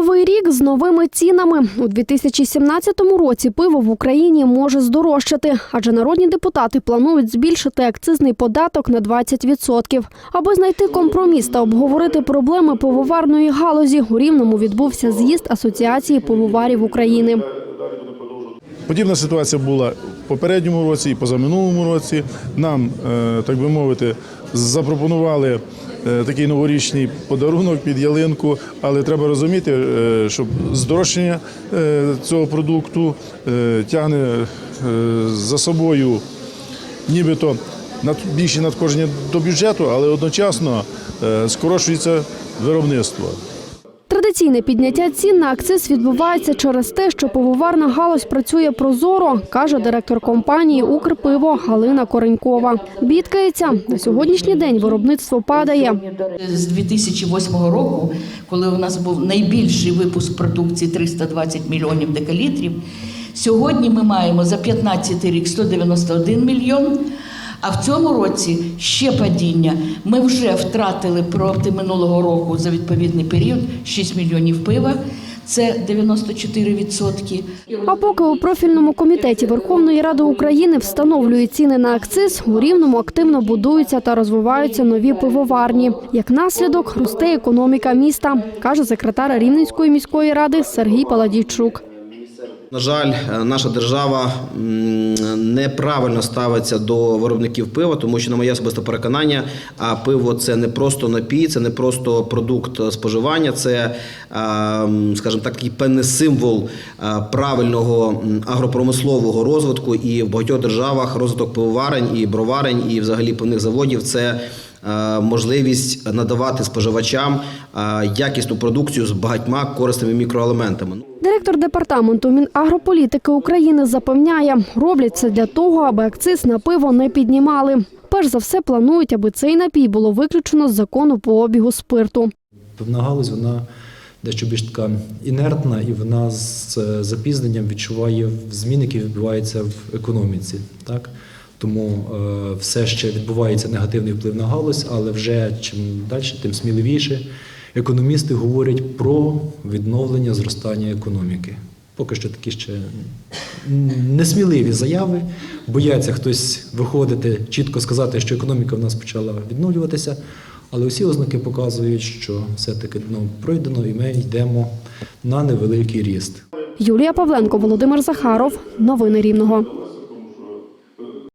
Новий рік з новими цінами у 2017 році пиво в Україні може здорожчати, адже народні депутати планують збільшити акцизний податок на 20%. Аби знайти компроміс та обговорити проблеми пивоварної галузі, у Рівному відбувся з'їзд Асоціації пивоварів України. Подібна ситуація була в попередньому році і позаминулому році. Нам, е, так би мовити, запропонували такий новорічний подарунок під ялинку, але треба розуміти, е, що здорожчання е, цього продукту е, тягне е, за собою нібито більше надходження до бюджету, але одночасно е, скорочується виробництво. Традиційне підняття цін на акциз відбувається через те, що пивоварна галузь працює прозоро, каже директор компанії Укрпиво Галина Коренькова. Бідкається на сьогоднішній день виробництво падає. З 2008 року, коли у нас був найбільший випуск продукції 320 мільйонів декалітрів, сьогодні ми маємо за 15 рік 191 мільйон. А в цьому році ще падіння. Ми вже втратили проти минулого року за відповідний період 6 мільйонів пива. Це 94%. А поки у профільному комітеті Верховної Ради України встановлюють ціни на акциз, у Рівному активно будуються та розвиваються нові пивоварні. Як наслідок росте економіка міста, каже секретар Рівненської міської ради Сергій Паладійчук. На жаль, е, наша держава неправильно ставиться до виробників пива, тому що на моє особисте переконання, а пиво це не просто напій, це не просто продукт е, споживання, це, е, скажімо так, такий певний символ правильного агропромислового розвитку. І в багатьох державах розвиток пивоварень і броварень, і взагалі пивних заводів це. Е, Можливість надавати споживачам е, якісну продукцію з багатьма корисними мікроелементами. Директор департаменту Мінагрополітики України запевняє, роблять це для того, аби акциз на пиво не піднімали. Перш за все планують, аби цей напій було виключено з закону по обігу спирту. Певна галузь вона дещо більш така інертна, і вона з запізненням відчуває зміни, які відбуваються в економіці. Так? Тому е, все ще відбувається негативний вплив на галузь, але вже чим далі, тим сміливіше економісти говорять про відновлення зростання економіки. Поки що такі ще несміливі заяви, бояться хтось виходити, чітко сказати, що економіка в нас почала відновлюватися. Але усі ознаки показують, що все-таки дно пройдено, і ми йдемо на невеликий ріст. Юлія Павленко, Володимир Захаров. Новини Рівного.